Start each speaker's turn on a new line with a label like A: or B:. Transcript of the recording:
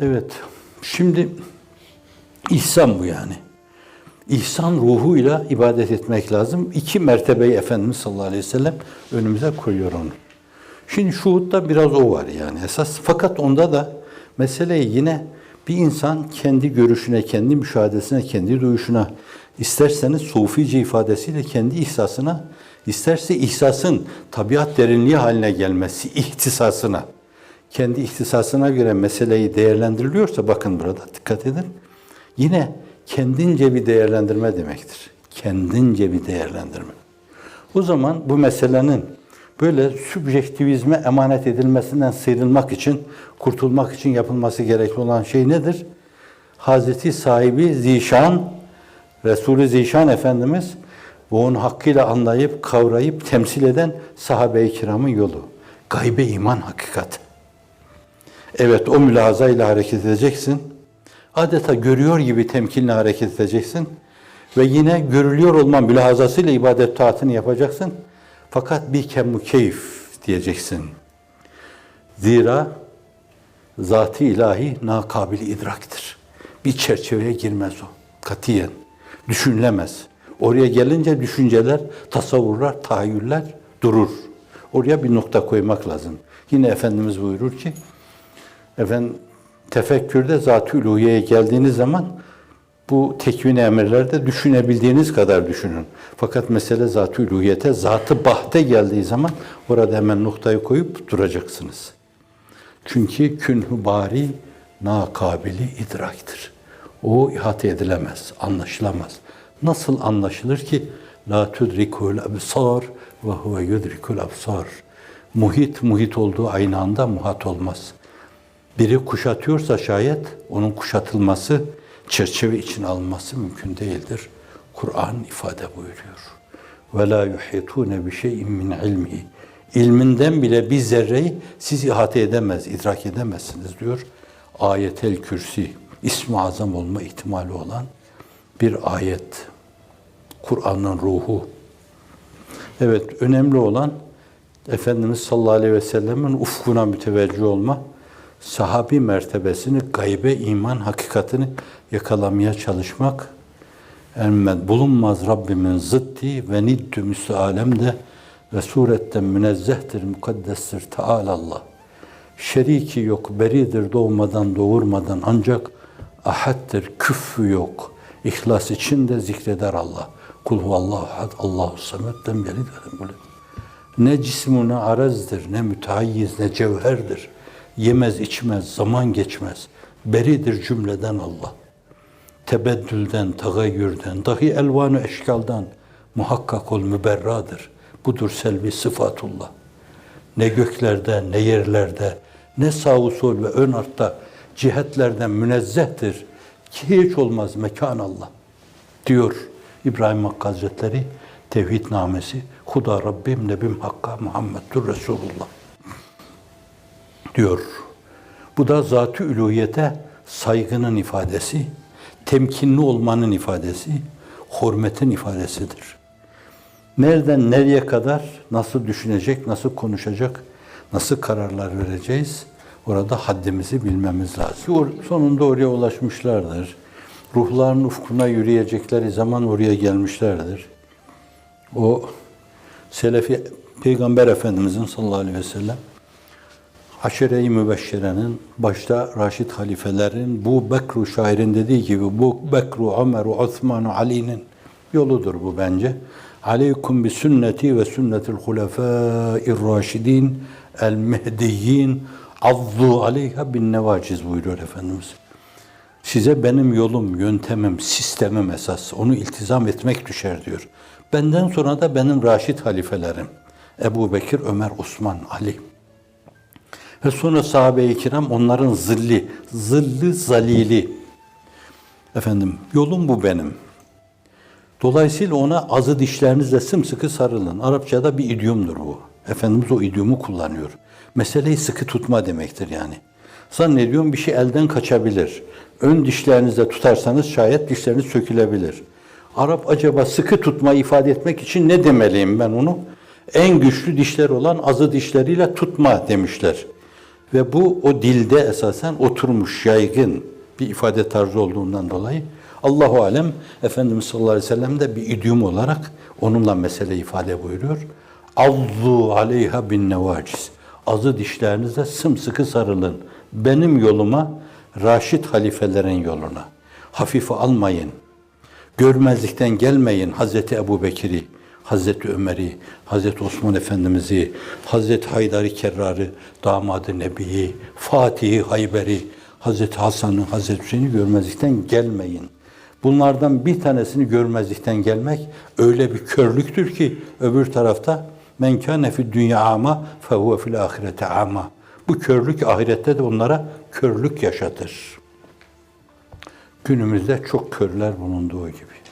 A: Evet. Şimdi ihsan bu yani. İhsan ruhuyla ibadet etmek lazım. İki mertebeyi Efendimiz sallallahu aleyhi ve sellem önümüze koyuyor onu. Şimdi şuhutta biraz o var yani esas. Fakat onda da meseleyi yine bir insan kendi görüşüne, kendi müşahedesine, kendi duyuşuna, isterseniz sufice ifadesiyle kendi ihsasına, isterse ihsasın tabiat derinliği haline gelmesi, ihtisasına, kendi ihtisasına göre meseleyi değerlendiriliyorsa bakın burada dikkat edin. Yine kendince bir değerlendirme demektir. Kendince bir değerlendirme. O zaman bu meselenin böyle sübjektivizme emanet edilmesinden sıyrılmak için, kurtulmak için yapılması gerekli olan şey nedir? Hazreti sahibi Zişan, Resulü Zişan Efendimiz bu onu hakkıyla anlayıp, kavrayıp, temsil eden sahabe-i kiramın yolu. Gaybe iman hakikati. Evet o mülazayla hareket edeceksin. Adeta görüyor gibi temkinle hareket edeceksin. Ve yine görülüyor olma mülahazasıyla ibadet taatını yapacaksın. Fakat bir kemmu keyif diyeceksin. Zira zat-ı ilahi nakabil idraktır. Bir çerçeveye girmez o. Katiyen. Düşünülemez. Oraya gelince düşünceler, tasavvurlar, tahayyüller durur. Oraya bir nokta koymak lazım. Yine Efendimiz buyurur ki, efendim tefekkürde zat-ı uluhiyeye geldiğiniz zaman bu tekvin emirlerde düşünebildiğiniz kadar düşünün. Fakat mesele zat-ı uluhiyete, zat-ı bahte geldiği zaman orada hemen noktayı koyup duracaksınız. Çünkü künhü bari nakabili idraktır. O ihate edilemez, anlaşılamaz. Nasıl anlaşılır ki? La tudrikul absar ve huve yudrikul absar. Muhit, muhit olduğu aynı anda muhat olmaz. Biri kuşatıyorsa şayet onun kuşatılması, çerçeve için alınması mümkün değildir. Kur'an ifade buyuruyor. Ve la yuhitune bi şey'in min ilmihi. İlminden bile bir zerreyi siz ihate edemez, idrak edemezsiniz diyor. Ayetel Kürsi, ismi azam olma ihtimali olan bir ayet. Kur'an'ın ruhu. Evet, önemli olan Efendimiz sallallahu aleyhi ve sellemin ufkuna müteveccih olma, sahabi mertebesini, gaybe iman hakikatini yakalamaya çalışmak, Elmed bulunmaz Rabbimin zıddi ve niddü müslü alemde ve suretten münezzehtir, mukaddestir Teala Allah. Şeriki yok, beridir doğmadan doğurmadan ancak ahaddir, küffü yok. İhlas için de zikreder Allah. Kul huvallahu ahad, Allahu samet'ten beri böyle. Ne cismu ne arazdır, ne müteayyiz, ne cevherdir. Yemez içmez, zaman geçmez. Beridir cümleden Allah. Tebeddülden, tagayyürden, dahi elvanı eşkaldan muhakkak ol müberradır. Budur selvi sıfatullah. Ne göklerde, ne yerlerde, ne sağ sol ve ön artta cihetlerden münezzehtir ki hiç olmaz mekan Allah diyor İbrahim Hakkı Hazretleri Tevhid namesi Huda Rabbim Nebim Hakka Muhammeddur Resulullah diyor. Bu da zat-ı üluhiyete saygının ifadesi, temkinli olmanın ifadesi, hürmetin ifadesidir. Nereden nereye kadar nasıl düşünecek, nasıl konuşacak, nasıl kararlar vereceğiz? Orada haddimizi bilmemiz lazım. Sonunda oraya ulaşmışlardır. Ruhların ufkuna yürüyecekleri zaman oraya gelmişlerdir. O Selefi Peygamber Efendimizin sallallahu aleyhi ve sellem Haşere-i Mübeşşere'nin başta Raşid halifelerin bu Bekru şairin dediği gibi bu Bekru, Ömer'u, Osman'u, Ali'nin yoludur bu bence. Aleykum bi sünneti ve sünnetil hulefâir raşidin el mehdiyyin azzu aleyha bin nevaciz buyuruyor Efendimiz. Size benim yolum, yöntemim, sistemim esas. Onu iltizam etmek düşer diyor. Benden sonra da benim raşid halifelerim. Ebu Bekir, Ömer, Osman, Ali. Ve sonra sahabe-i kiram onların zilli, zilli zalili. Efendim yolum bu benim. Dolayısıyla ona azı dişlerinizle sımsıkı sarılın. Arapçada bir idiomdur bu. Efendimiz o idiomu kullanıyor. Meseleyi sıkı tutma demektir yani. Zannediyorum bir şey elden kaçabilir. Ön dişlerinizle tutarsanız şayet dişleriniz sökülebilir. Arap acaba sıkı tutmayı ifade etmek için ne demeliyim ben onu? En güçlü dişler olan azı dişleriyle tutma demişler. Ve bu o dilde esasen oturmuş yaygın bir ifade tarzı olduğundan dolayı Allahu alem Efendimiz sallallahu aleyhi ve sellem de bir idiom olarak onunla mesele ifade buyuruyor. Azzu aleyha bin nevaciz. Azı dişlerinizle sımsıkı sarılın. Benim yoluma, Raşid halifelerin yoluna. Hafife almayın. Görmezlikten gelmeyin Hazreti Ebu Bekir'i, Hazreti Ömer'i, Hazreti Osman Efendimiz'i, Hazreti Haydar-ı Kerrar'ı, damadı Nebi'yi, Fatih'i, Hayber'i, Hazreti Hasan'ı, Hazreti Hüseyin'i görmezlikten gelmeyin. Bunlardan bir tanesini görmezlikten gelmek öyle bir körlüktür ki öbür tarafta men kâne fid dünya ama fehuve fil ahirete ama. Bu körlük ahirette de onlara körlük yaşatır. Günümüzde çok körler bulunduğu gibi.